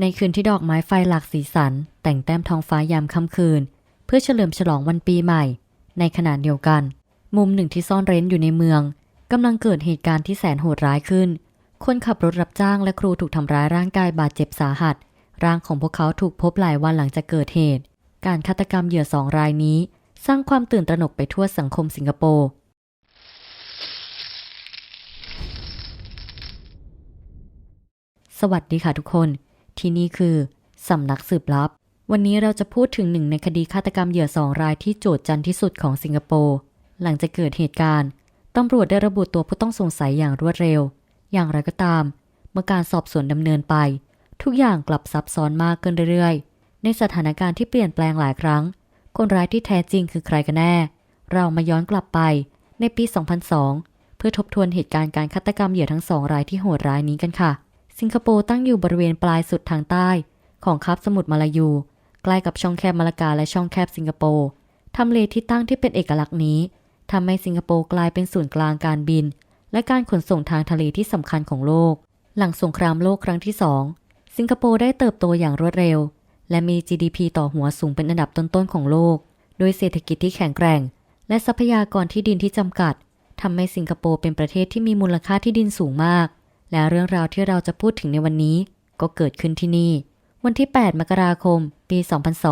ในคืนที่ดอกไม้ไฟหลากสีสัน แต่งแต้มท้องฟ้ายามค่ำคืน เพื่อเฉลิมฉลองวันปีใหม่ ในขณะเดียวกัน มุมหนึ่งที่ซ่อนเร้นอยู่ในเมืองกำลังเกิดเหตุการณ์ที่แสนโหดร้ายขึ้น คนขับรถรับจ้างและครูถูกทำร้ายร่างกายบาดเจ็บสาหัส ร่างของพวกเขาถูกพบหลายวันหลังจากเกิดเหตุ การฆาตกรรมเหยื่อสองรายนี้ สร้างความตื่นตระหนกไปทั่วสังคมสิงคโปร์สวัสดีค่ะทุกคน ที่นี่คือสำนักสืบลับ วันนี้เราจะพูดถึงหนึ่งในคดีฆาตกรรมเหยื่อสองรายที่โจทจันที่สุดของสิงคโปร์ หลังจากเกิดเหตุการณ์ตำรวจได้ระบุตัวผู้ต้องสงสัยอย่างรวดเร็ว อย่างไรก็ตาม เมื่อการสอบสวนดำเนินไป ทุกอย่างกลับซับซ้อนมากขึ้นเรื่อยๆ ในสถานการณ์ที่เปลี่ยนแปลงหลายครั้ง คนร้ายที่แท้จริงคือใครกันแน่ เรามาย้อนกลับไปในปี 2002 เพื่อทบทวนเหตุการณ์การฆาตกรรมเหยื่อทั้งสองรายที่โหดร้ายนี้กันค่ะ สิงคโปร์ตั้งอยู่บริเวณปลายสุดทางใต้ ของคาบสมุทรมาลายู ใกล้กับช่องแคบมาลากาและช่องแคบสิงคโปร์ทำเลที่ตั้งที่เป็นเอกลักษณ์นี้ทำให้สิงคโปร์กลายเป็นศูนย์กลางการบิน และการขนส่งทางทะเลที่สำคัญของโลก หลังสงครามโลกครั้งที่สองสิงคโปร์ได้เติบโตอย่างรวดเร็ว และมี GDP ต่อหัวสูงเป็นอันดับต้นๆของโลก โดยเศรษฐกิจที่แข็งแกร่ง และทรัพยากรที่ดินที่จำกัดทำให้สิงคโปร์เป็นประเทศที่มีมูลค่าที่ดินสูงมาก และเรื่องราวที่เราจะพูดถึงในวันนี้ ก็เกิดขึ้นที่นี่ วันที่ 8 มกราคม ปี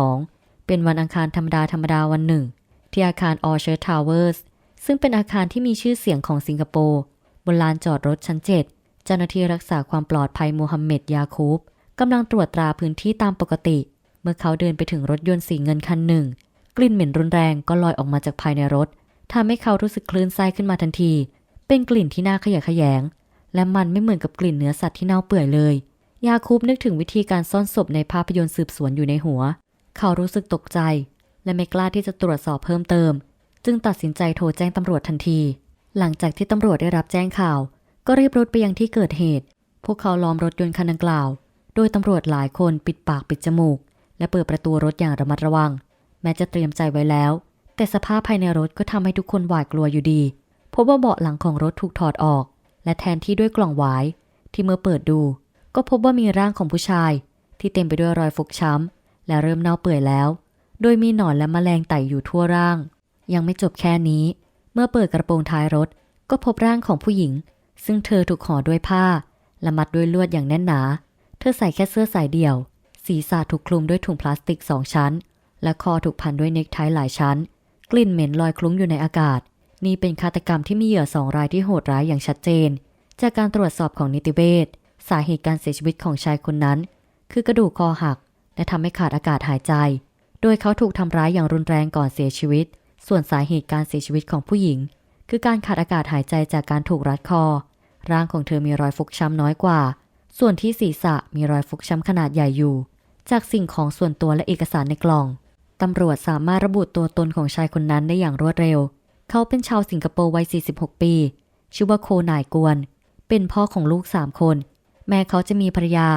2002 เป็นวันอังคารธรรมดาธรรมดาวันหนึ่ง ที่อาคาร Orchard Towers ซึ่งเป็นอาคารที่มีชื่อเสียงของสิงคโปร์บนลานจอดรถชั้น 7 เจ้าหน้าที่รักษาความปลอดภัยโมฮัมเหม็ดยาคูบกำลังตรวจตราพื้นที่ตามปกติ เมื่อเขาเดินไปถึงรถยนต์สีเงินคันหนึ่ง กลิ่นเหม็นรุนแรงก็ลอยออกมาจากภายในรถทำให้เขารู้สึกคลื่นไส้ขึ้นมาทันที เป็นกลิ่นที่น่าขยะแขยง และมันไม่เหมือนกับกลิ่นเนื้อสัตว์ที่เน่าเปื่อยเลย ยาคูบนึกถึงวิธีการซ่อนศพในภาพยนตร์สืบสวนอยู่ในหัว เขารู้สึกตกใจ และไม่กล้าที่จะตรวจสอบเพิ่มเติม จึงตัดสินใจโทรแจ้งตำรวจทันที หลังจากที่ตำรวจได้รับแจ้งข่าว ก็รีบรถไปยังที่เกิดเหตุ พวกเขาล้อมรถยนต์คันดังกล่าว โดยตำรวจหลายคนปิดปากปิดจมูก และเปิดประตูรถอย่างระมัดระวัง แม้จะเตรียมใจไว้แล้ว แต่สภาพภายในรถก็ทำให้ทุกคนหวาดกลัวอยู่ดีพบว่าเบาะหลังของรถถูกถอดออก และแทนที่ด้วยกล่องหวาย ที่เมื่อเปิดดู ก็พบว่ามีร่างของผู้ชาย ที่เต็มไปด้วยรอยฟกช้ำ และเริ่มเน่าเปื่อยแล้ว โดยมีหนอนและแมลงไต่อยู่ทั่วร่าง ยังไม่จบแค่นี้ เมื่อเปิดกระโปรงท้ายรถ ก็พบร่างของผู้หญิง ซึ่งเธอถูกห่อด้วยผ้า และมัดด้วยลวดอย่างแน่นหนา เธอใส่แค่เสื้อสายเดี่ยว ศีรษะถูกคลุมด้วยถุงพลาสติกสองชั้น และคอถูกพันด้วยเนคไทหลายชั้น กลิ่นเหม็นลอยคลุ้งอยู่ในอากาศ นี่เป็นฆาตกรรมที่มีเหยื่อสองรายที่โหดร้ายอย่างชัดเจน จากการตรวจสอบของนิติเวชสาเหตุการเสียชีวิตของชายคนนั้น คือกระดูกคอหัก และทำให้ขาดอากาศหายใจ โดยเขาถูกทำร้ายอย่างรุนแรงก่อนเสียชีวิต ส่วนสาเหตุการเสียชีวิตของผู้หญิง คือการขาดอากาศหายใจจากการถูกรัดคอ ร่างของเธอมีรอยฟกช้ำน้อยกว่า ส่วนที่ศีรษะมีรอยฟกช้ำขนาดใหญ่อยู่ จากสิ่งของส่วนตัวและเอกสารในกล่องตำรวจสามารถระบุตัวตนของชายคนนั้นได้อย่างรวดเร็ว เขาเป็นชาวสิงคโปร์วัย 46 ปี ชื่อว่าโคนายกวน เป็นพ่อของลูกสามคน แม้เขาจะมีภรรยา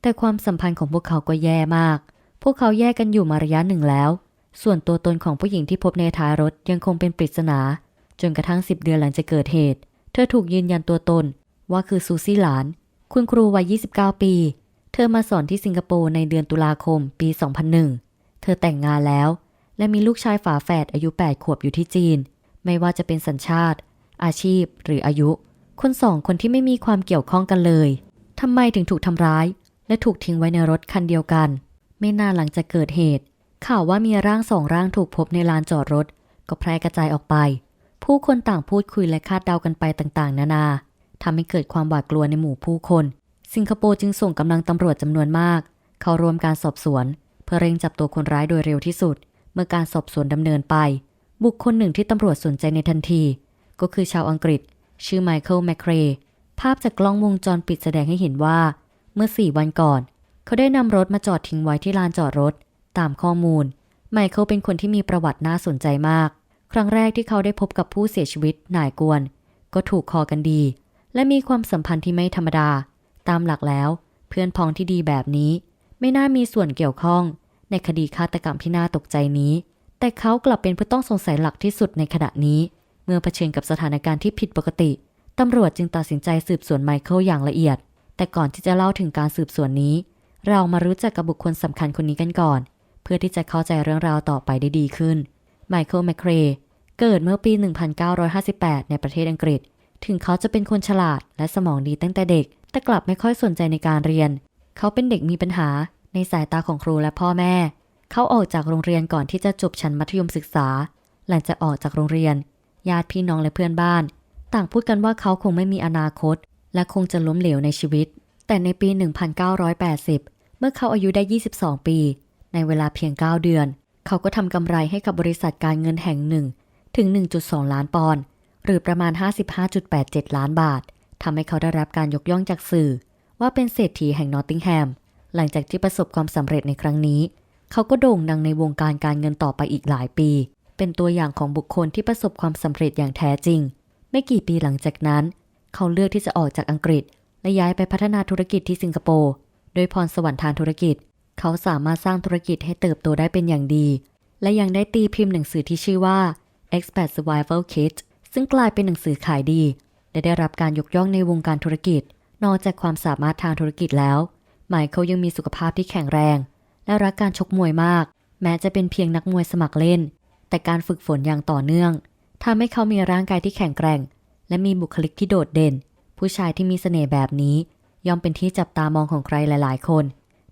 แต่ความสัมพันธ์ของพวกเขาก็แย่มาก พวกเขาแยกกันอยู่มาระยะหนึ่งแล้ว ส่วนตัวตนของผู้หญิงที่พบในท้ายรถยังคงเป็นปริศนา จนกระทั่ง 10 เดือนหลังจากเกิดเหตุ เธอถูกยืนยันตัวตน ว่าคือซูซี่หลาน คุณครูวัย 29 ปี เธอมาสอนที่สิงคโปร์ในเดือนตุลาคมปี 2001 เธอแต่งงานแล้ว และมีลูกชายฝาแฝดอายุ 8 ขวบอยู่ที่จีน ไม่ว่าจะเป็นสัญชาติ อาชีพหรืออายุ คนสองคนที่ไม่มีความเกี่ยวข้องกันเลยทำไมถึงถูกทำร้าย และถูกทิ้งไว้ในรถคันเดียวกัน ไม่นานหลังจากเกิดเหตุ ข่าวว่ามีร่างสองร่างถูกพบในลานจอดรถ ก็แพร่กระจายออกไป ผู้คนต่างพูดคุยและคาดเดากันไปต่างๆ นานาทำให้เกิดความหวาดกลัวในหมู่ผู้คน สิงคโปร์จึงส่งกำลังตำรวจจำนวนมาก เข้าร่วมการสอบสวน เพื่อเร่งจับตัวคนร้ายโดยเร็วที่สุด เมื่อการสอบสวนดำเนินไป บุคคลหนึ่งที่ตำรวจสนใจในทันที ก็คือชาวอังกฤษ ชื่อไมเคิลแมคเครภาพจากกล้องวงจรปิดแสดงให้เห็นว่า เมื่อสี่วันก่อน เขาได้นำรถมาจอดทิ้งไว้ที่ลานจอดรถ ตามข้อมูล ไมเคิลเป็นคนที่มีประวัติน่าสนใจมาก ครั้งแรกที่เขาได้พบกับผู้เสียชีวิตนายกวน ก็ถูกคอกันดี และมีความสัมพันธ์ที่ไม่ธรรมดา ตามหลักแล้ว เพื่อนพ้องที่ดีแบบนี้ ไม่น่ามีส่วนเกี่ยวข้อง ในคดีฆาตกรรมที่น่าตกใจนี้ แต่เขากลับเป็นผู้ต้องสงสัยหลักที่สุดในขณะนี้ เมื่อเผชิญกับสถานการณ์ที่ผิดปกติ ตำรวจจึงตัดสินใจสืบสวนไมเคิลอย่างละเอียด แต่ก่อนที่จะเล่าถึงการสืบสวนนี้ เรามารู้จักกับบุคคลสำคัญคนนี้กันก่อน เพื่อที่จะเข้าใจเรื่องราวต่อไปได้ดีขึ้น ไมเคิลแมคเครเกิดเมื่อปี 1958 ในประเทศอังกฤษ ถึงเขาจะเป็นคนฉลาดและสมองดีตั้งแต่เด็ก แต่กลับไม่ค่อยสนใจในการเรียน เขาเป็นเด็กมีปัญหาในสายตาของครูและพ่อแม่ เขาออกจากโรงเรียนก่อนที่จะจบชั้นมัธยมศึกษา หลังจากออกจากโรงเรียน ญาติพี่น้องและเพื่อนบ้าน ต่างพูดกันว่าเขาคงไม่มีอนาคต และคงจะล้มเหลวในชีวิต แต่ในปี 1980 เมื่อเขาอายุได้ 22 ปี ในเวลาเพียง 9 เดือน เขาก็ทำกำไรให้กับบริษัทการเงินแห่งหนึ่ง ถึง 1.2 ล้านปอนด์หรือประมาณ 55.87 ล้านบาททำให้เขาได้รับการยกย่องจากสื่อ ว่าเป็นเศรษฐีแห่งนอตติงแฮมหลังจากที่ประสบความสำเร็จในครั้งนี้ เขาก็โด่งดังในวงการการเงินต่อไปอีกหลายปี เป็นตัวอย่างของบุคคลที่ประสบความสำเร็จอย่างแท้จริง ไม่กี่ปีหลังจากนั้น เขาเลือกที่จะออกจากอังกฤษ และย้ายไปพัฒนาธุรกิจที่สิงคโปร์โดยพรสวรรค์ทางธุรกิจ เขาสามารถสร้างธุรกิจให้เติบโตได้เป็นอย่างดี และยังได้ตีพิมพ์หนังสือที่ชื่อว่า Expat Survival Kit ซึ่งกลายเป็นหนังสือขายดี และได้รับการยกย่องในวงการธุรกิจ นอกจากความสามารถทางธุรกิจแล้วไมเคิลยังมีสุขภาพที่แข็งแรง และรักการชกมวยมาก แม้จะเป็นเพียงนักมวยสมัครเล่น แต่การฝึกฝนอย่างต่อเนื่องทำให้เขามีร่างกายที่แข็งแกร่ง และมีบุคลิกที่โดดเด่น ผู้ชายที่มีเสน่ห์แบบนี้ ย่อมเป็นที่จับตามองของใครหลาย ๆ คน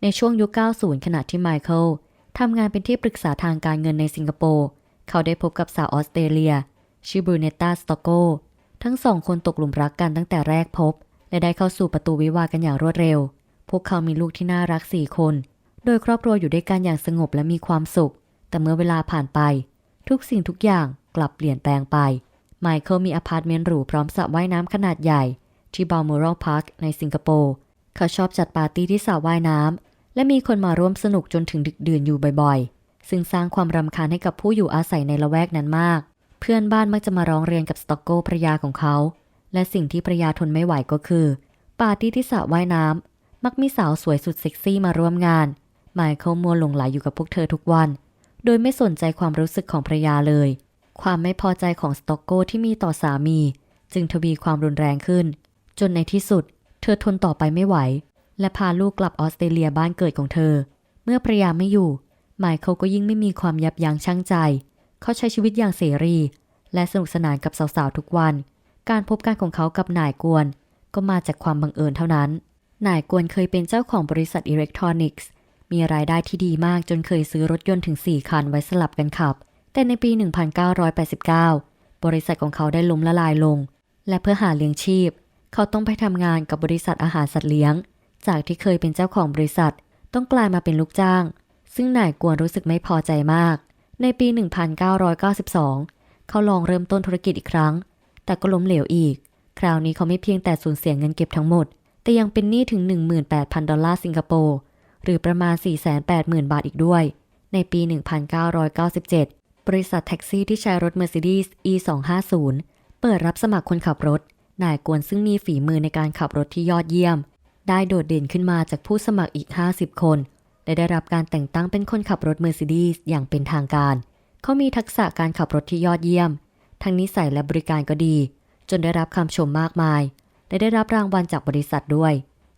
ในช่วงยุค 90 ขณะที่ไมเคิลทำงานเป็นที่ปรึกษาทางการเงินในสิงคโปร์เขาได้พบกับสาวออสเตรเลีย ชื่อบรูเนตตาสตอกโกทั้งสองคนตกหลุมรักกันตั้งแต่แรกพบ และได้เข้าสู่ประตูวิวากันอย่างรวดเร็ว พวกเขามีลูกที่น่ารักสี่คน โดยครอบครัวอยู่ด้วยกันอย่างสงบและมีความสุข แต่เมื่อเวลาผ่านไป ทุกสิ่งทุกอย่างกลับเปลี่ยนแปลงไป ไมเคิลมีอพาร์ตเมนต์หรูพร้อมสระว่ายน้ำขนาดใหญ่ ที่บาลมอรัลพาร์คในสิงคโปร์ เขาชอบจัดปาร์ตี้ที่สระว่ายน้ำ และมีคนมาร่วมสนุกจนถึงดึกดื่นอยู่บ่อยๆ ซึ่งสร้างความรำคาญให้กับผู้อยู่อาศัยในละแวกนั้นมาก เพื่อนบ้านมักจะมาร้องเรียนกับสตอกโกภรยาของเขา และสิ่งที่ภรยาทนไม่ไหวก็คือ ปาร์ตี้ที่สระว่ายน้ำมักมีสาวสวยสุดเซ็กซี่มาร่วมงาน ไมเคิลมัวหลงไหลอยู่กับพวกเธอทุกวัน โดยไม่สนใจความรู้สึกของภรยาเลย ความไม่พอใจของสต็อกโกที่มีต่อสามี จึงทวีความรุนแรงขึ้น จนในที่สุด เธอทนต่อไปไม่ไหว และพาลูกกลับออสเตรเลียบ้านเกิดของเธอ เมื่อภรรยาไม่อยู่ไมเคิลก็ยิ่งไม่มีความยับยั้งชั่งใจ เขาใช้ชีวิตอย่างเสรี และสนุกสนานกับสาวๆทุกวัน การพบกันของเขากับนายกวน ก็มาจากความบังเอิญเท่านั้นนายกวนเคยเป็นเจ้าของบริษัทอิเล็กทรอนิกส์ มีรายได้ที่ดีมากจนเคยซื้อรถยนต์ถึง 4 คันไว้สลับกันขับ แต่ในปี 1989 บริษัทของเขาได้ล้มละลายลง และเพื่อหาเลี้ยงชีพ เขาต้องไปทำงานกับบริษัทอาหารสัตว์เลี้ยง จากที่เคยเป็นเจ้าของบริษัท ต้องกลายมาเป็นลูกจ้าง ซึ่งนายกวนรู้สึกไม่พอใจมาก ในปี 1992 เขาลองเริ่มต้นธุรกิจอีกครั้ง แต่ก็ล้มเหลวอีก คราวนี้เขาไม่เพียงแต่สูญเสียเงินเก็บทั้งหมด แต่ยังเป็นหนี้ถึง 18,000 ดอลลาร์สิงคโปร์ หรือประมาณ 480,000 บาทอีกด้วย ในปี 1997 บริษัทแท็กซี่ที่ใช้รถ Mercedes E250 เปิดรับสมัครคนขับรถ นายกวนซึ่งมีฝีมือในการขับรถที่ยอดเยี่ยม ได้โดดเด่นขึ้นมาจากผู้สมัครอีก 50 คน และได้รับการแต่งตั้งเป็นคนขับรถ Mercedes อย่างเป็นทางการ เขามีทักษะการขับรถที่ยอดเยี่ยม ทั้งนิสัยและบริการก็ดี จนได้รับคำชมมากมายและได้รับรางวัลจากบริษัทด้วย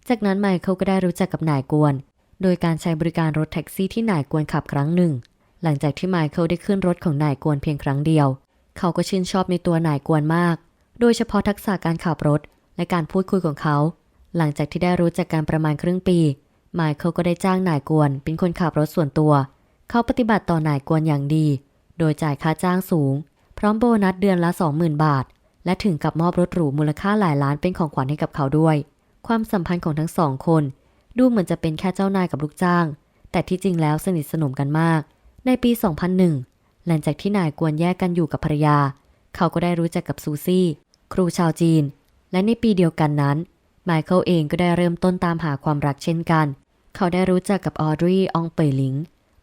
จากนั้นไมเคิลก็ได้รู้จักกับนายกวน โดยการใช้บริการรถแท็กซี่ที่นายกวนขับครั้งหนึ่ง หลังจากที่ไมเคิลได้ขึ้นรถของนายกวนเพียงครั้งเดียว เขาก็ชื่นชอบในตัวนายกวนมาก โดยเฉพาะทักษะการขับรถและการพูดคุยของเขา หลังจากที่ได้รู้จักกันประมาณครึ่งปี ไมเคิลก็ได้จ้างนายกวนเป็นคนขับรถส่วนตัว เขาปฏิบัติต่อนายกวนอย่างดี โดยจ่ายค่าจ้างสูง พร้อมโบนัสเดือนละ 20,000 บาท และถึงกับมอบรถหรูมูลค่าหลายล้านเป็นของขวัญให้กับเขาด้วย ความสัมพันธ์ของทั้งสองคน ดูเหมือนจะเป็นแค่เจ้านายกับลูกจ้าง แต่ที่จริงแล้วสนิทสนมกันมาก ในปี 2001 หลังจากที่นายกวนแยกกันอยู่กับภรรยา เขาก็ได้รู้จักกับซูซี่ ครูชาวจีน และในปีเดียวกันนั้น ไมเคิลเองก็ได้เริ่มต้นตามหาความรักเช่นกัน เขาได้รู้จักกับออดรีอองเปยหลิง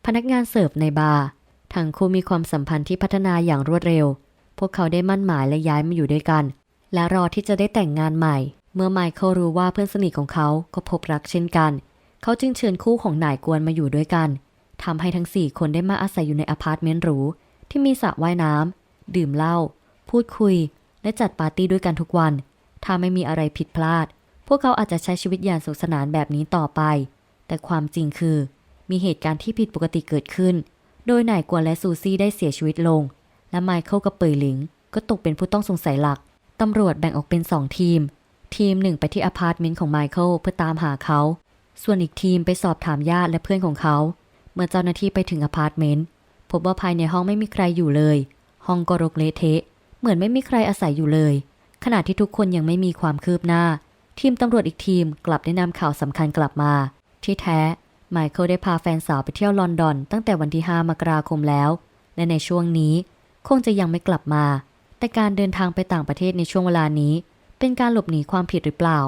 พนักงานเสิร์ฟในบาร์ ทั้งคู่มีความสัมพันธ์ที่พัฒนาอย่างรวดเร็ว พวกเขาได้มั่นหมายและย้ายมาอยู่ด้วยกัน และรอที่จะได้แต่งงานใหม่ เมื่อไมเคิลรู้ว่าเพื่อนสนิทของเขาก็พบรักเช่นกัน เขาจึงเชิญคู่ของนายกวนมาอยู่ด้วยกันทำให้ทั้งสี่คนได้มาอาศัยอยู่ในอพาร์ตเมนต์หรูที่มีสระว่ายน้ำดื่มเหล้าพูดคุย และจัดปาร์ตี้ด้วยกันทุกวัน ถ้าไม่มีอะไรผิดพลาด พวกเขาอาจจะใช้ชีวิตอย่างสนุกสนานแบบนี้ต่อไปแต่แต่ความจริงคือ มีเหตุการณ์ที่ผิดปกติเกิดขึ้น โดยนายกวนและซูซี่ได้เสียชีวิตลง และไมเคิลกับเปยหลิง ก็ตกเป็นผู้ต้องสงสัยหลักตำรวจแบ่งออกเป็นสองทีม ทีมหนึ่งไปที่อพาร์ตเมนต์ของไมเคิลเพื่อตามหาเขา ส่วนอีกทีมไปสอบถามญาติและเพื่อนของเขา เมื่อเจ้าหน้าที่ไปถึงอพาร์ตเมนต์พบว่าภายในห้องไม่มีใครอยู่เลย ห้องก็รกเละเทะ เหมือนไม่มีใครอาศัยอยู่เลย ขณะที่ทุกคนยังไม่มีความคืบหน้า ทีมตำรวจอีกทีมกลับได้นำข่าวสำคัญกลับมา ที่แท้ไมเคิลได้พาแฟนสาวไปเที่ยวลอนดอน ตั้งแต่วันที่ 5 มกราคมแล้ว และในช่วงนี้ คงจะยังไม่กลับมา แต่การเดินทางไปต่างประเทศในช่วงเวลานี้ เป็นการหลบหนีความผิดหรือเปล่า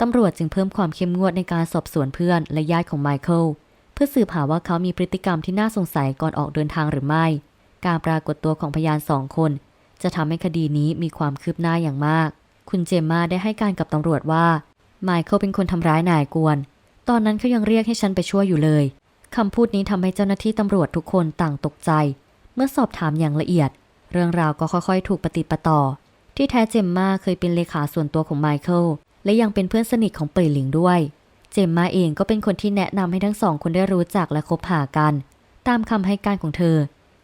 ตำรวจจึงเพิ่มความเข้มงวดในการสอบสวนเพื่อนและญาติของไมเคิลเพื่อสืบหาว่าเขามีพฤติกรรมที่น่าสงสัยก่อนออกเดินทางหรือไม่ การปรากฏตัวของพยานสองคน จะทำให้คดีนี้มีความคืบหน้าอย่างมาก คุณเจมมาได้ให้การกับตำรวจว่าไมเคิลเป็นคนทำร้ายนายกวน ตอนนั้นเขายังเรียกให้ฉันไปช่วยอยู่เลยคำพูดนี้ทำให้เจ้าหน้าที่ตำรวจทุกคนต่างตกใจ เมื่อสอบถามอย่างละเอียด เรื่องราวก็ค่อยๆ ถูกปฏิปต่อ ที่แท้เจมมาเคยเป็นเลขาส่วนตัวของไมเคิลและยังเป็นเพื่อนสนิทของเปยหลิงด้วย เจมมาเองก็เป็นคนที่แนะนำให้ทั้งสองคนได้รู้จักและคบหากัน ตามคำให้การของเธอ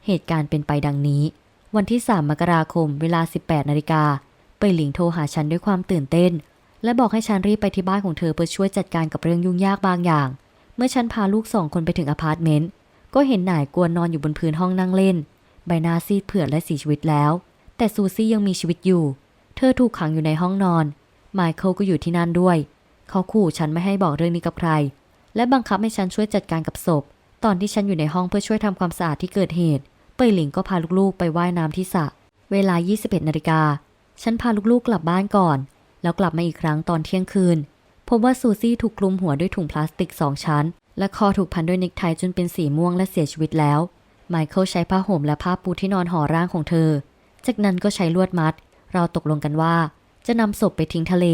เหตุการณ์เป็นไปดังนี้ วันที่ 3 มกราคม เวลา 18 นาฬิกา เปยหลิงโทรหาฉันด้วยความตื่นเต้น และบอกให้ฉันรีบไปที่บ้านของเธอเพื่อช่วยจัดการกับเรื่องยุ่งยากบางอย่าง เมื่อฉันพาลูกสองคนไปถึงอพาร์ตเมนต์ก็เห็นหน่ายกวนนอนอยู่บนพื้นห้องนั่งเล่น ใบหน้าซีดเผือดและสีชีวิตแล้ว แต่ซูซี่ยังมีชีวิตอยู่ เธอถูกขังอยู่ในห้องนอน ไมเคิลก็อยู่ที่นั่นด้วย เขาขู่ฉันไม่ให้บอกเรื่องนี้กับใคร และบังคับให้ฉันช่วยจัดการกับศพ ตอนที่ฉันอยู่ในห้องเพื่อช่วยทำความสะอาดที่เกิดเหตุ เปยหลิงก็พาลูกๆ ไปว่ายน้ำที่สระ เวลา 21นาฬิกา ฉันพาลูกๆกลับบ้านก่อน แล้วกลับมาอีกครั้งตอนเที่ยงคืน พบว่าซูซี่ถูกคลุมหัวด้วยถุงพลาสติกสองชั้น และคอถูกพันด้วยเนกไทจนเป็นสีม่วงและเสียชีวิตแล้ว ไมเคิลใช้ผ้าห่มและผ้าปูที่นอนห่อร่างของเธอ จากนั้นก็ใช้ลวดมัด เราตกลงกันว่า จะนำศพไปทิ้งทะเล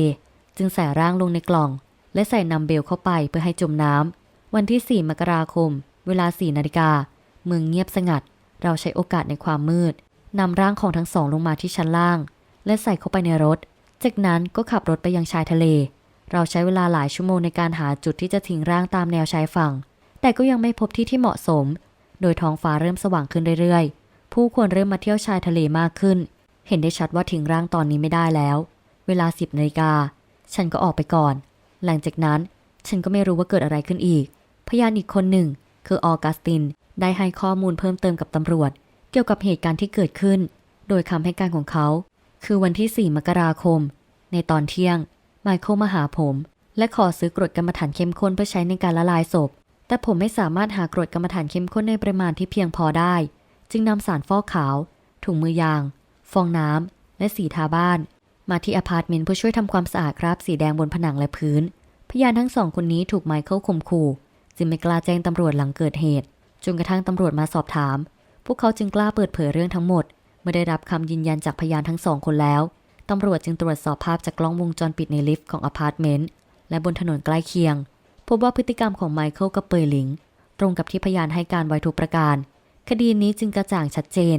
จึงใส่ร่างลงในกล่อง และใส่นัมเบลเข้าไปเพื่อให้จมน้ำ วันที่ 4 มกราคม เวลา 4 นาฬิกา เมืองเงียบสงัด เราใช้โอกาสในความมืดนำร่างของทั้งสองลงมาที่ชั้นล่าง และใส่เข้าไปในรถ จากนั้นก็ขับรถไปยังชายทะเล เราใช้เวลาหลายชั่วโมงในการหาจุดที่จะทิ้งร่างตามแนวชายฝั่ง แต่ก็ยังไม่พบที่ที่เหมาะสม โดยท้องฟ้าเริ่มสว่างขึ้นเรื่อยๆ ผู้คนเริ่มมาเที่ยวชายทะเลมากขึ้น เห็นได้ชัดว่าทิ้งร่างตอนนี้ไม่ได้แล้ว เวลา10นาฬิกา ฉันก็ออกไปก่อน หลังจากนั้นฉันก็ไม่รู้ว่าเกิดอะไรขึ้นอีก พยานอีกคนหนึ่ง คือออกัสติน ได้ให้ข้อมูลเพิ่มเติมกับตำรวจ เกี่ยวกับเหตุการณ์ที่เกิดขึ้น โดยคำให้การของเขา คือวันที่ 4 มกราคม ในตอนเที่ยง ไมเคิลมาหาผม และขอซื้อกรดกรรมฐานเข้มข้นเพื่อใช้ในการละลายศพ แต่ผมไม่สามารถหากรดกรรมฐานเข้มข้นในปริมาณที่เพียงพอได้ จึงนำสารฟอกขาว ถุงมือยาง ฟองน้ำ และสีทาบ้าน มาที่อพาร์ตเมนต์เพื่อช่วยทำความสะอาดคราบสีแดงบนผนังและพื้น พยานทั้งสองคนนี้ถูกไมเคิลข่มขู่ จึงไม่กล้าแจ้งตำรวจหลังเกิดเหตุ จนกระทั่งตำรวจมาสอบถาม พวกเขาจึงกล้าเปิดเผยเรื่องทั้งหมด เมื่อได้รับคำยืนยันจากพยานทั้งสองคนแล้วตำรวจจึงตรวจสอบภาพจากกล้องวงจรปิดในลิฟต์ของอพาร์ตเมนต์และบนถนนใกล้เคียง พบว่าพฤติกรรมของไมเคิลกับเปยหลิง ตรงกับที่พยานให้การไว้ทุกประการ คดีนี้จึงกระจ่างชัดเจน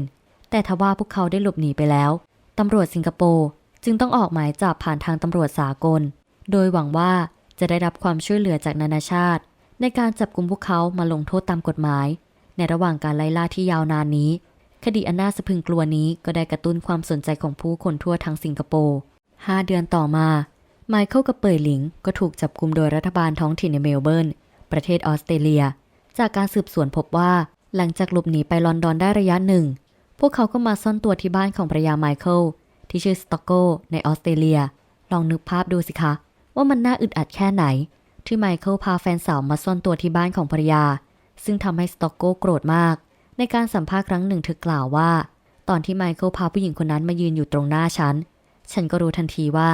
แต่ทว่าพวกเขาได้หลบหนีไปแล้วตำรวจสิงคโปร์จึงต้องออกหมายจับผ่านทางตำรวจสากล โดยหวังว่าจะได้รับความช่วยเหลือจากนานาชาติ ในการจับกลุ่มพวกเขามาลงโทษตามกฎหมาย ในระหว่างการไล่ล่าที่ยาวนานนี้ คดีอันน่าสะพึงกลัวนี้ก็ได้กระตุ้นความสนใจของผู้คนทั่วทั้งสิงคโปร์ห้าเดือนต่อมาไมเคิลกับเปยหลิงก็ถูกจับกลุ่มโดยรัฐบาลท้องถิ่นในเมลเบิร์น ประเทศออสเตรเลีย จากการสืบสวนพบว่า หลังจากหลบหนีไปลอนดอนได้ระยะหนึ่ง พวกเขาก็มาซ่อนตัวที่บ้านของภรรยาไมเคิลที่ชื่อสตอกโกในออสเตรเลีย ลองนึกภาพดูสิคะ ว่ามันน่าอึดอัดแค่ไหน ที่ไมเคิลพาแฟนสาวมาซ่อนตัวที่บ้านของภรรยา ซึ่งทำให้สตอกโกโกรธมาก ในการสัมภาษณ์ครั้งหนึ่งเธอกล่าวว่า ตอนที่ไมเคิลพาผู้หญิงคนนั้นมายืนอยู่ตรงหน้าฉัน ฉันก็รู้ทันทีว่า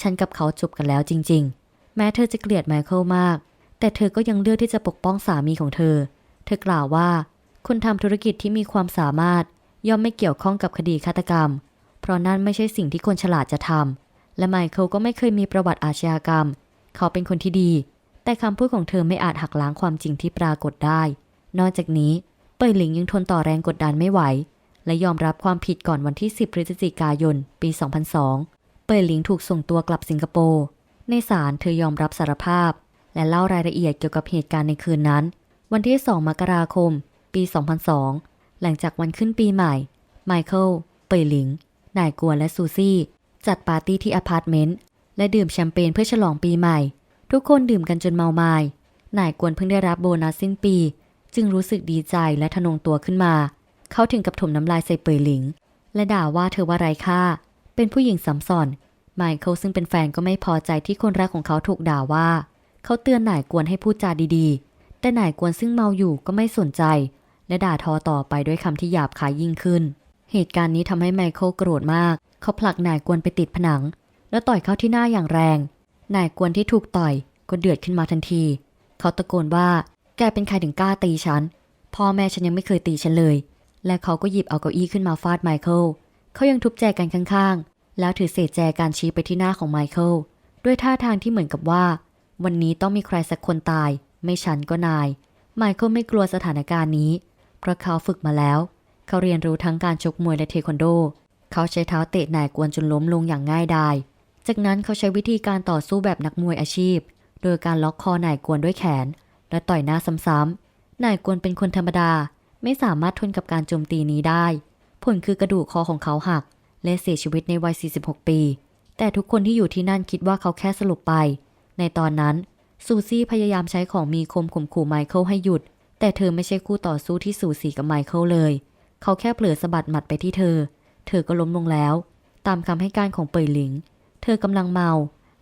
ฉันกับเขาจบกันแล้วจริง ๆ แม้เธอจะเกลียดไมเคิลมาก แต่เธอก็ยังเลือกที่จะปกป้องสามีของเธอ เธอกล่าวว่า คนทำธุรกิจที่มีความสามารถ ย่อมไม่เกี่ยวข้องกับคดีฆาตกรรม เพราะนั่นไม่ใช่สิ่งที่คนฉลาดจะทำและไมเคิลก็ไม่เคยมีประวัติอาชญากรรม เขาเป็นคนที่ดี แต่คำพูดของเธอไม่อาจหักล้างความจริงที่ปรากฏได้ นอกจากนี้ เปยหลิงยังทนต่อแรงกดดันไม่ไหว และยอมรับความผิดก่อนวันที่ 10 พฤศจิกายน ปี 2002 เปยหลิงถูกส่งตัวกลับสิงคโปร์ในศาลเธอยอมรับสารภาพ และเล่ารายละเอียดเกี่ยวกับเหตุการณ์ในคืนนั้น วันที่ 2 มกราคม ปี 2002 หลังจากวันขึ้นปีใหม่ ไมเคิล เปยหลิง นายกวนและซูซี่ จัดปาร์ตี้ที่อพาร์ตเมนต์ และดื่มแชมเปญเพื่อฉลองปีใหม่ ทุกคนดื่มกันจนเมาไมา้นายกวนเพิ่งได้รับโบนัสสิ้นปี จึงรู้สึกดีใจและทะนงตัวขึ้นมา เขาถึงกับถมน้ำลายใส่เปยหลิง และด่าว่าเธอว่าไร้ค่า เป็นผู้หญิงสำสอนไมเคิลซึ่งเป็นแฟนก็ไม่พอใจที่คนรักของเขาถูกด่าว่า เขาเตือนนายกวนให้พูดจาดีๆ แต่นายกวนซึ่งเมาอยู่ก็ไม่สนใจ และด่าทอต่อไปด้วยคำที่หยาบคายยิ่งขึ้น เหตุการณ์นี้ทำให้ไมเคิลโกรธมาก เขาผลักนายกวนไปติดผนัง แล้วต่อยเข้าที่หน้าอย่างแรง นายกวนที่ถูกต่อยก็เดือดขึ้นมาทันที เขาตะโกนว่า แกเป็นใครถึงกล้าตีฉัน พ่อแม่ฉันยังไม่เคยตีฉันเลย และเขาก็หยิบเอาเก้าอี้ขึ้นมาฟาดไมเคิล เขายังทุบแจกันข้างๆ แล้วถือเศษแจกันชี้ไปที่หน้าของไมเคิล ด้วยท่าทางที่เหมือนกับว่า วันนี้ต้องมีใครสักคนตาย ไม่ฉันก็นาย ไมเคิลไม่กลัวสถานการณ์นี้ เพราะเขาฝึกมาแล้ว เขาเรียนรู้ทั้งการชกมวยและเทควันโด เขาใช้เท้าเตะนายกวนจนล้มลงอย่างง่ายดาย จากนั้นเขาใช้วิธีการต่อสู้แบบนักมวยอาชีพ โดยการล็อกคอนายกวนด้วยแขน และต่อยหน้าซ้ำๆ นายกวนเป็นคนธรรมดา ไม่สามารถทนกับการโจมตีนี้ได้ ผลคือกระดูกคอของเขาหัก และเสียชีวิตในวัย 46 ปี แต่ทุกคนที่อยู่ที่นั่นคิดว่าเขาแค่สลบไป ในตอนนั้น ซูซี่พยายามใช้ของมีคมข่มขู่ไมเคิลให้หยุด แต่เธอไม่ใช่คู่ต่อสู้ที่สูสีกับไมเคิลเลย เขาแค่เผลอสะบัดหมัดไปที่เธอ เธอก็ล้มลงแล้ว ตามคำให้การของเปยหลิง เธอกำลังเมา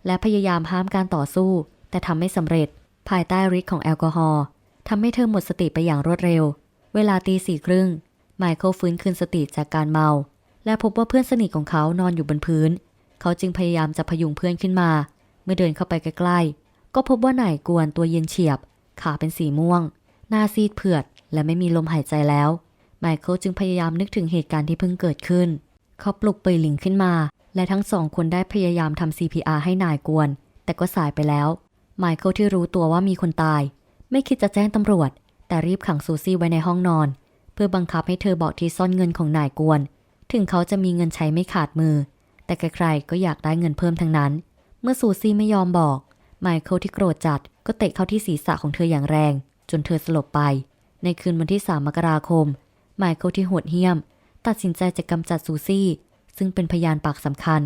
และพยายามห้ามการต่อสู้ แต่ทำไม่สำเร็จ ภายใต้ฤทธิ์ของแอลกอฮอล์ทำให้เธอหมดสติไปอย่างรวดเร็ว เวลาตีสี่ครึ่ง ไมเคิลฟื้นคืนสติจากการเมา และพบว่าเพื่อนสนิทของเขานอนอยู่บนพื้น เขาจึงพยายามจะพยุงเพื่อนขึ้นมา เมื่อเดินเข้าไปใกล้ๆ ก็พบว่านายกวนตัวเย็นเฉียบ ขาเป็นสีม่วง หน้าซีดเผือด และไม่มีลมหายใจแล้ว ไมเคิลจึงพยายามนึกถึงเหตุการณ์ที่เพิ่งเกิดขึ้น เขาปลุกเปยหลิงขึ้นมา และทั้งสองคนได้พยายามทำ CPR ให้นายกวน แต่ก็สายไปแล้ว ไมเคิลที่รู้ตัวว่ามีคนตาย ไม่คิดจะแจ้งตำรวจ แต่รีบขังซูซี่ไว้ในห้องนอน เพื่อบังคับให้เธอบอกที่ซ่อนเงินของนายกวน ถึงเขาจะมีเงินใช้ไม่ขาดมือ แต่ใครๆก็อยากได้เงินเพิ่มทั้งนั้น เมื่อซูซี่ไม่ยอมบอก ไมเคิลที่โกรธจัดก็เตะเข้าที่ศีรษะของเธออย่างแรง จนเธอสลบไป ในคืนวันที่ 3 มกราคม ไมเคิลที่โหดเหี้ยม ตัดสินใจจะกำจัดซูซี่ ซึ่งเป็นพยานปากสำคัญ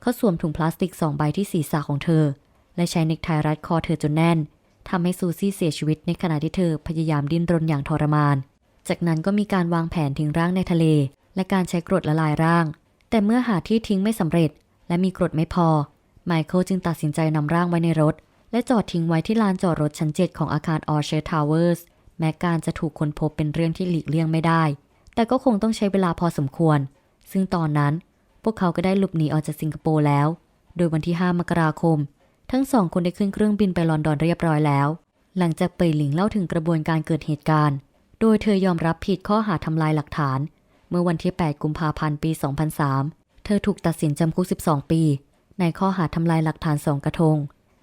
เขาสวมถุงพลาสติกสองใบที่ศีรษะของเธอ และใช้เนกไทรัดคอเธอจนแน่นทำให้ซูซี่เสียชีวิตในขณะที่เธอพยายามดิ้นรนอย่างทรมาน จากนั้นก็มีการวางแผนทิ้งร่างในทะเล และการใช้กรดละลายร่าง แต่เมื่อหาที่ทิ้งไม่สำเร็จ และมีกรดไม่พอ ไมเคิลจึงตัดสินใจนำร่างไว้ในรถ และจอดทิ้งไว้ที่ลานจอดรถชั้น7ของอาคารออร์เชทาวเวอร์สแม้การจะถูกค้นพบเป็นเรื่องที่หลีกเลี่ยงไม่ได้ แต่ก็คงต้องใช้เวลาพอสมควร ซึ่งตอนนั้นพวกเขาก็ได้หลบหนีออกจากสิงคโปร์แล้ว โดยวันที่ 5 มกราคม ทั้งสองคนได้ขึ้นเครื่องบินไปลอนดอนเรียบร้อยแล้ว หลังจากเปยหลิงเล่าถึงกระบวนการเกิดเหตุการณ์ โดยเธอยอมรับผิดข้อหาทำลายหลักฐาน เมื่อวันที่ 8 กุมภาพันธ์ ปี 2003 เธอถูกตัดสินจำคุก 12 ปี ในข้อหาทำลายหลักฐานสองกระทง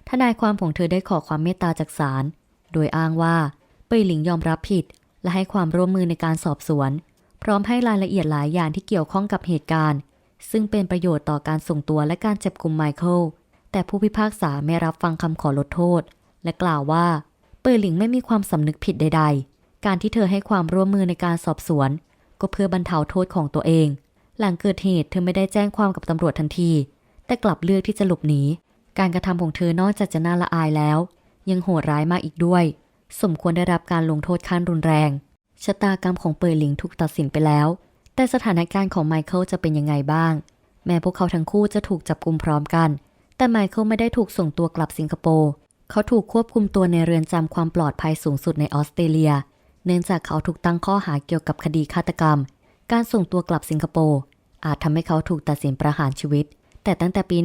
ทนายความของเธอได้ขอความเมตตาจากศาล โดยอ้างว่าเปยหลิงยอมรับผิด และให้ความร่วมมือในการสอบสวน พร้อมให้รายละเอียดหลายอย่างที่เกี่ยวข้องกับเหตุการณ์ ซึ่งเป็นประโยชน์ต่อการส่งตัวและการจับกลุมไมเคิล แต่ผู้พิพากษาไม่รับฟังคำขอลดโทษ และกล่าวว่าเปยหลิงไม่มีความสำนึกผิดใด ๆ การที่เธอให้ความร่วมมือในการสอบสวน ก็เพื่อบรรเทาโทษของตัวเอง หลังเกิดเหตุเธอไม่ได้แจ้งความกับตำรวจทันที แต่กลับเลือกที่จะหลบหนี การกระทำของเธอนอกจากจะน่าละอายแล้ว ยังโหดร้ายมากอีกด้วย สมควรได้รับการลงโทษขั้นรุนแรง ชะตากรรมของเปยหลิงถูกตัดสินไปแล้ว แต่สถานการณ์ของไมเคิลจะเป็นยังไงบ้าง แม้พวกเขาทั้งคู่จะถูกจับกุมพร้อมกัน แต่ไมเคิลไม่ได้ถูกส่งตัวกลับสิงคโปร์ เขาถูกควบคุมตัวในเรือนจำความปลอดภัยสูงสุดในออสเตรเลีย เนื่องจากเขาถูกตั้งข้อหาเกี่ยวกับคดีฆาตกรรม การส่งตัวกลับสิงคโปร์อาจทำให้เขาถูกตัดสินประหารชีวิต แต่ตั้งแต่ปี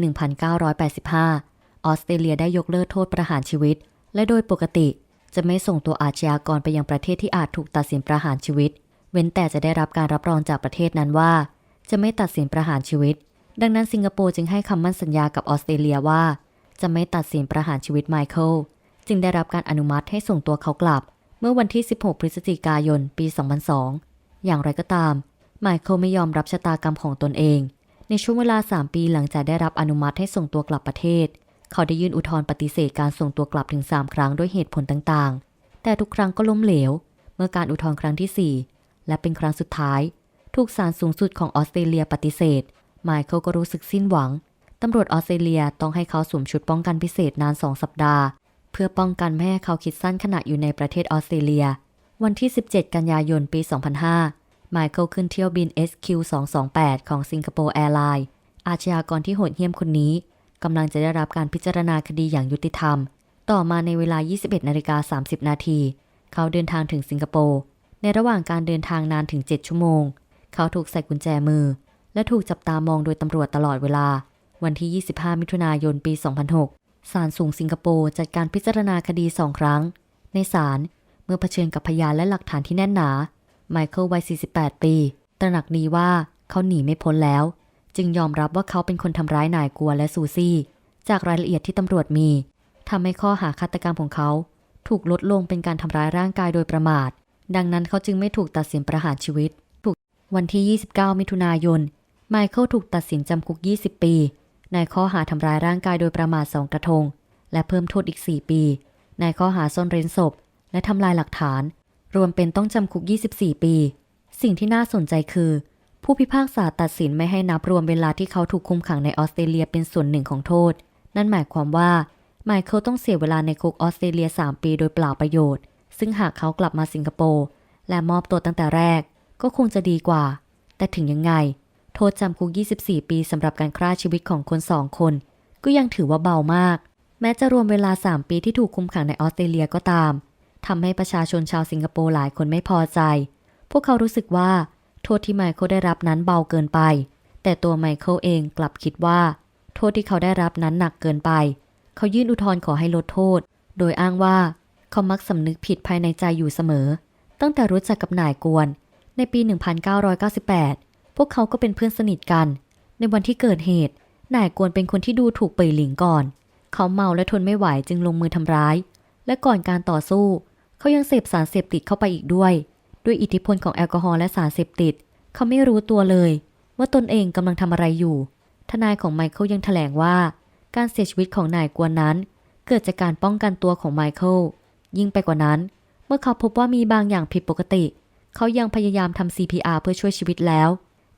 1985 ออสเตรเลียได้ยกเลิกโทษประหารชีวิต และโดยปกติจะไม่ส่งตัวอาชญากรไปยังประเทศที่อาจถูกตัดสินประหารชีวิต เว้นแต่จะได้รับการรับรองจากประเทศนั้นว่า จะไม่ตัดสินประหารชีวิต ดังนั้นสิงคโปร์จึงให้คำมั่นสัญญากับออสเตรเลียว่า จะไม่ตัดสินประหารชีวิตไมเคิลจึงได้รับการอนุมัติให้ส่งตัวเขากลับ เมื่อวันที่ 16 พฤศจิกายน ปี 2002 อย่างไรก็ตาม ไมเคิลไม่ยอมรับชะตากรรมของตนเอง ในช่วงเวลา 3 ปีหลังจากได้รับอนุมัติให้ส่งตัวกลับประเทศ เขาได้ยื่นอุทธรณ์ปฏิเสธการส่งตัวกลับถึง 3 ครั้งด้วยเหตุผลต่างๆ แต่ทุกครั้งก็ล้มเหลว เมื่อการอุทธรณ์ครั้งที่ 4 และเป็นครั้งสุดท้าย ถูกศาลสูงสุดของออสเตรเลียปฏิเสธ ไมเคิลก็รู้สึกสิ้นหวัง ตำรวจออสเตรเลียต้องให้เขาสวมชุดป้องกันพิเศษนาน 2 สัปดาห์ เพื่อป้องกันไม่ให้เขาคิดสั้นขณะอยู่ในประเทศออสเตรเลีย วันที่ 17 กันยายน ปี 2005 ไมเคิลขึ้นเที่ยวบิน SQ228 ของสิงคโปร์แอร์ไลน์อาชญากรที่โหดเหี้ยมคนนี้กำลังจะได้รับการพิจารณาคดีอย่างยุติธรรม ต่อมาในเวลา 21นาฬิกา30 นาที เขาเดินทางถึงสิงคโปร์ ในระหว่างการเดินทางนานถึง 7 ชั่วโมง เขาถูกใส่กุญแจมือ และถูกจับตามองโดยตำรวจตลอดเวลา วันที่ 25 มิถุนายน ปี 2006 ศาลสูงสิงคโปร์จัดการพิจารณาคดีสองครั้ง ในศาลเมื่อเผชิญกับพยานและหลักฐานที่แน่นหนา ไมเคิลวัย 48 ปี ตระหนักดีว่าเขาหนีไม่พ้นแล้ว จึงยอมรับว่าเขาเป็นคนทำร้ายนายกัวและซูซี่ จากรายละเอียดที่ตำรวจมีทำให้ข้อหาฆาตกรรมของเขา ถูกลดลงเป็นการทำร้ายร่างกายโดยประมาท ดังนั้นเขาจึงไม่ถูกตัดสินประหารชีวิต ถูกวันที่ 29 มิถุนายน ไมเคิลถูกตัดสินจำคุก 20 ปี ในข้อหาทำร้ายร่างกายโดยประมาทสองกระทง และเพิ่มโทษอีก 4 ปี ในข้อหาซ่อนเร้นศพ และทำลายหลักฐาน รวมเป็นต้องจำคุก 24 ปี สิ่งที่น่าสนใจคือ ผู้พิพากษาตัดสินไม่ให้นับรวมเวลาที่เขาถูกคุมขังในออสเตรเลียเป็นส่วนหนึ่งของโทษ นั่นหมายความว่าไมเคิลต้องเสียเวลาในคุกออสเตรเลีย 3 ปีโดยเปล่าประโยชน์ ซึ่งหากเขากลับมาสิงคโปร์และมอบตัวตั้งแต่แรก ก็คงจะดีกว่า แต่ถึงยังไง โทษจำคุก 24 ปีสำหรับการฆ่าชีวิตของคนสองคน ก็ยังถือว่าเบามาก แม้จะรวมเวลา 3 ปีที่ถูกคุมขังในออสเตรเลียก็ตาม ทำให้ประชาชนชาวสิงคโปร์หลายคนไม่พอใจ พวกเขารู้สึกว่า โทษที่ไมเคิลได้รับนั้นเบาเกินไป แต่ตัวไมเคิลเองกลับคิดว่า โทษที่เขาได้รับนั้นหนักเกินไป เขายื่นอุทธรณ์ขอให้ลดโทษ โดยอ้างว่า เขามักสำนึกผิดภายในใจอยู่เสมอ ตั้งแต่รู้จักกับนายกวน ในปี 1998 พวกเขาก็เป็นเพื่อนสนิทกัน ในวันที่เกิดเหตุนายกวนเป็นคนที่ดูถูกเปยหลิงก่อน เขาเมาและทนไม่ไหวจึงลงมือทำร้าย และก่อนการต่อสู้ เขายังเสพสารเสพติดเข้าไปอีกด้วย ด้วยอิทธิพลของแอลกอฮอล์และสารเสพติด เขาไม่รู้ตัวเลย ว่าตนเองกำลังทำอะไรอยู่ ทนายของไมเคิลยังแถลงว่า การเสียชีวิตของนายกวนนั้น เกิดจากการป้องกันตัวของไมเคิลยิ่งไปกว่านั้น เมื่อเขาพบว่ามีบางอย่างผิดปกติ เขายังพยายามทำ CPR เพื่อช่วยชีวิตแล้ว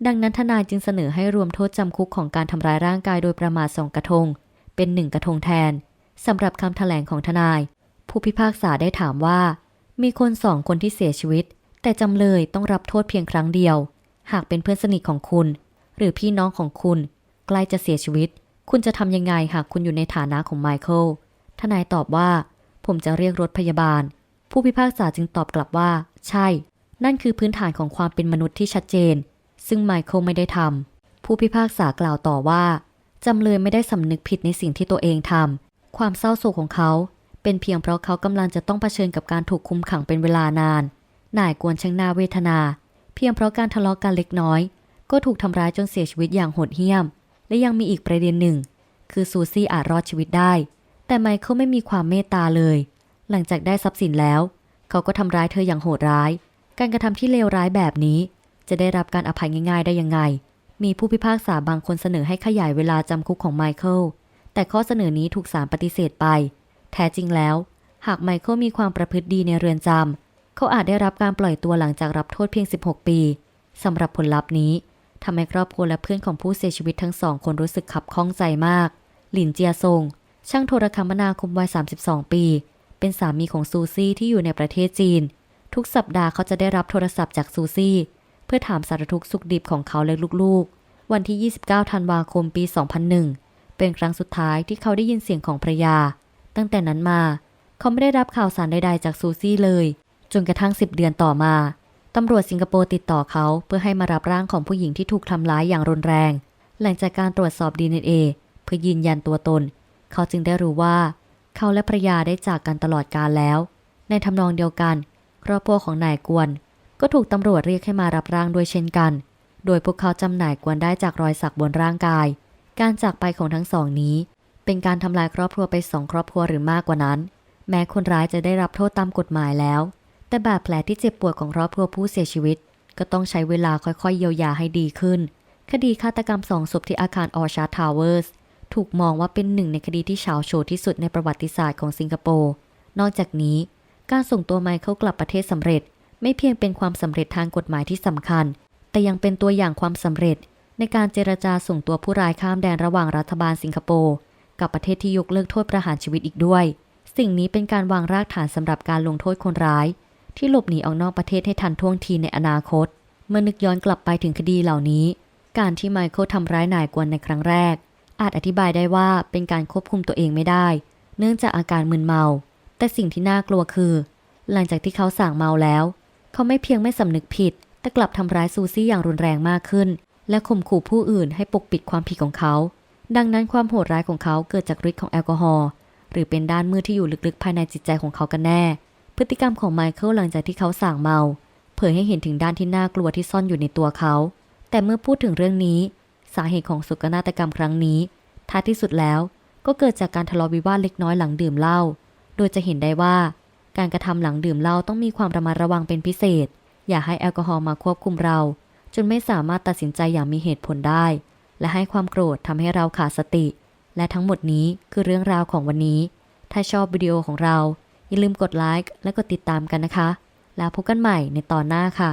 ดังนั้นทนายจึงเสนอให้รวมโทษจำคุกของการทำร้ายร่างกายโดยประมาทสองกระทง เป็นหนึ่งกระทงแทนสำหรับคำแถลงของทนาย ผู้พิพากษาได้ถามว่า มีคนสองคนที่เสียชีวิต แต่จำเลยต้องรับโทษเพียงครั้งเดียว หากเป็นเพื่อนสนิทของคุณ หรือพี่น้องของคุณ ใกล้จะเสียชีวิต คุณจะทำยังไงหากคุณอยู่ในฐานะของไมเคิลทนายตอบว่า ผมจะเรียกรถพยาบาล ผู้พิพากษาจึงตอบกลับว่า ใช่ นั่นคือพื้นฐานของความเป็นมนุษย์ที่ชัดเจน ซึ่งไมเคิลไม่ได้ทำผู้พิพากษากล่าวต่อว่าจำเลยไม่ได้สำนึกผิดในสิ่งที่ตัวเองทำความเศร้าโศกของเขา เป็นเพียงเพราะเขากำลังจะต้องเผชิญกับการถูกคุมขังเป็นเวลานานนายกวนช่างน่าเวทนา เพียงเพราะการทะเลาะกันเล็กน้อย ก็ถูกทำร้ายจนเสียชีวิตอย่างโหดเหี้ยม และยังมีอีกประเด็นหนึ่ง คือซูซี่อาจรอดชีวิตได้ แต่ไมเคิลไม่มีความเมตตาเลย หลังจากได้ทรัพย์สินแล้ว เขาก็ทำร้ายเธออย่างโหดร้าย การกระทำที่เลวร้ายแบบนี้ จะได้รับการอภัยง่าย ๆ ได้ยังไง มีผู้พิพากษาบางคนเสนอให้ขยายเวลาจำคุกของไมเคิลแต่ข้อเสนอนี้ถูกศาลปฏิเสธไป แท้จริงแล้ว หากไมเคิลมีความประพฤติดีในเรือนจำเขาอาจได้รับการปล่อยตัวหลังจากรับโทษเพียง 16 ปีสำหรับผลลัพธ์นี้ทำให้ครอบครัวและเพื่อนของผู้เสียชีวิตทั้งสองคนรู้สึกขับข้องใจมาก หลินเจียซง ช่างโทรคมนาคมวัย 32 ปี เป็นสามีของซูซี่ที่อยู่ในประเทศจีน ทุกสัปดาห์เขาจะได้รับโทรศัพท์จากซูซี่ เพื่อถามสารทุกสุขดิบของเขาและลูกๆ วันที่ 29 ธันวาคมปี 2001 เป็นครั้งสุดท้ายที่เขาได้ยินเสียงของภรรยา ตั้งแต่นั้นมา เขาไม่ได้รับข่าวสารใดๆจากซูซี่เลย จนกระทั่ง 10 เดือนต่อมา ตำรวจสิงคโปร์ติดต่อเขาเพื่อให้มารับร่างของผู้หญิงที่ถูกทำร้ายอย่างรุนแรง หลังจากการตรวจสอบ DNA เพื่อยืนยันตัวตน เขาจึงได้รู้ว่า เขาและภรยาได้จากกันตลอดกาลแล้ว ในทำนองเดียวกัน ครอบครัวของนายกวน ก็ถูกตำรวจเรียกให้มารับร่างด้วยเช่นกัน โดยพวกเขาจำหน่ายกวนได้จากรอยสักบนร่างกาย การจากไปของทั้งสองนี้ เป็นการทำลายครอบครัวไปสองครอบครัวหรือมากกว่านั้น แม้คนร้ายจะได้รับโทษตามกฎหมายแล้ว แต่บาดแผลที่เจ็บปวดของครอบครัวผู้เสียชีวิต ก็ต้องใช้เวลาค่อยๆ เยียวยาให้ดีขึ้น คดีฆาตกรรมสองศพที่อาคารออชาร์ทาวเวอร์สถูกมองว่าเป็นหนึ่งในคดีที่เฉาโฉที่สุดในประวัติศาสตร์ของสิงคโปร์นอกจากนี้ การส่งตัวไมเคิลกลับประเทศสำเร็จ ไม่เพียงเป็นความสำเร็จทางกฎหมายที่สำคัญ แต่ยังเป็นตัวอย่างความสำเร็จในการเจรจาส่งตัวผู้ร้ายข้ามแดนระหว่างรัฐบาลสิงคโปร์ กับประเทศที่ยกเลิกโทษประหารชีวิตอีกด้วย สิ่งนี้เป็นการวางรากฐานสำหรับการลงโทษคนร้าย ที่หลบหนีออกนอกประเทศให้ทันท่วงทีในอนาคต เมื่อนึกย้อนกลับไปถึงคดีเหล่านี้ การที่ไมเคิลทำร้ายนายกวนในครั้งแรก อาจอธิบายได้ว่าเป็นการควบคุมตัวเองไม่ได้ เนื่องจากอาการมึนเมา แต่สิ่งที่น่ากลัวคือ หลังจากที่เขาสั่งเมาแล้ว เขาไม่เพียงไม่สำนึกผิด แต่กลับทำร้ายซูซี่อย่างรุนแรงมากขึ้น และข่มขู่ผู้อื่นให้ปกปิดความผิดของเขา ดังนั้นความโหดร้ายของเขาเกิดจากฤทธิ์ของแอลกอฮอล์หรือเป็นด้านมืดที่อยู่ลึกๆ ภายในจิตใจของเขากันแน่ พฤติกรรมของไมเคิลหลังจากที่เขาสั่งเมา เผยให้เห็นถึงด้านที่น่ากลัวที่ซ่อนอยู่ในตัวเขา แต่เมื่อพูดถึงเรื่องนี้ สาเหตุของโศกนาฏกรรมครั้งนี้ท้ายที่สุดแล้วก็เกิดจากการทะเลาะวิวาทเล็กน้อยหลังดื่มเหล้า โดยจะเห็นได้ว่า การกระทำหลังดื่มเหล้าต้องมีความระมัดระวังเป็นพิเศษ อย่าให้แอลกอฮอล์มาควบคุมเรา จนไม่สามารถตัดสินใจอย่างมีเหตุผลได้ และให้ความโกรธทำให้เราขาดสติ และทั้งหมดนี้คือเรื่องราวของวันนี้ ถ้าชอบวิดีโอของเรา อย่าลืมกดไลค์และกดติดตามกันนะคะ แล้วพบกันใหม่ในตอนหน้าค่ะ